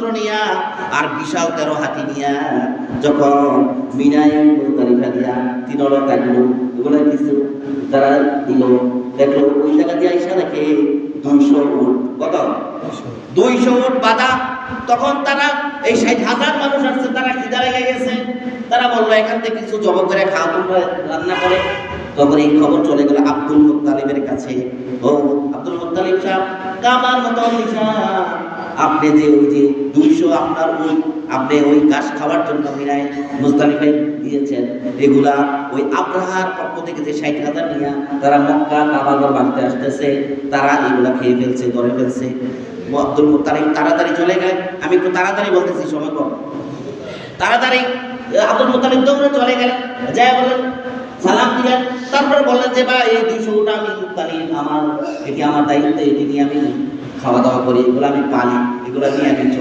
অস্ত্র নিয়া আর বিশাল তেরো হাতি নিয়া যখন মিনায় মুজদালিফা দিয়া তিন কাটলো এগুলো কিছু তারা দিল দেখল ওই জায়গা দিয়ে আইসা দেখে দুইশো উট কত? দুইশো উট। বাধা। তখন তারা এই ষাট হাজার মানুষ আসছে তারা খিদা লেগে গেছে? তারা বলল এখান থেকে কিছু জব করে খাওয়া তোমরা রান্না করে। তখন এই খবর চলে গেল আব্দুল মুত্তালিবের কাছে। ও আব্দুল মুত্তালিব সাহেব কামার মতো নিশান আপনি যে ওই যে দুইশো আপনার ওই, আপনি ওই ঘাস খাওয়ার জন্য মিনায় মুস্তালিফাই দিয়েছেন, এগুলা ওই আব্রাহার পক্ষ থেকে যে ষাট হাজার নিয়ে তারা মক্কা কাবাগর বাঁধতে আসতেছে, তারা এগুলা খেয়ে ফেলছে, ধরে ফেলছে। আব্দুল মুত্তালিব তাড়াতাড়ি চলে গেলেন আমি একটু তাড়াতাড়ি বলতেছি, সময় কম। তাড়াতাড়ি আব্দুল মুতালিব দৌড়ে চলে গেলেন। যাই বলেন সালাম দিলেন। তারপর বললেন যে বা এই দুইশোটা আমি আমার, এটি আমার দায়িত্ব, এটি নিয়ে আমি খাওয়া দাওয়া করি এগুলো আমি পালি এগুলো নিয়ে আমি।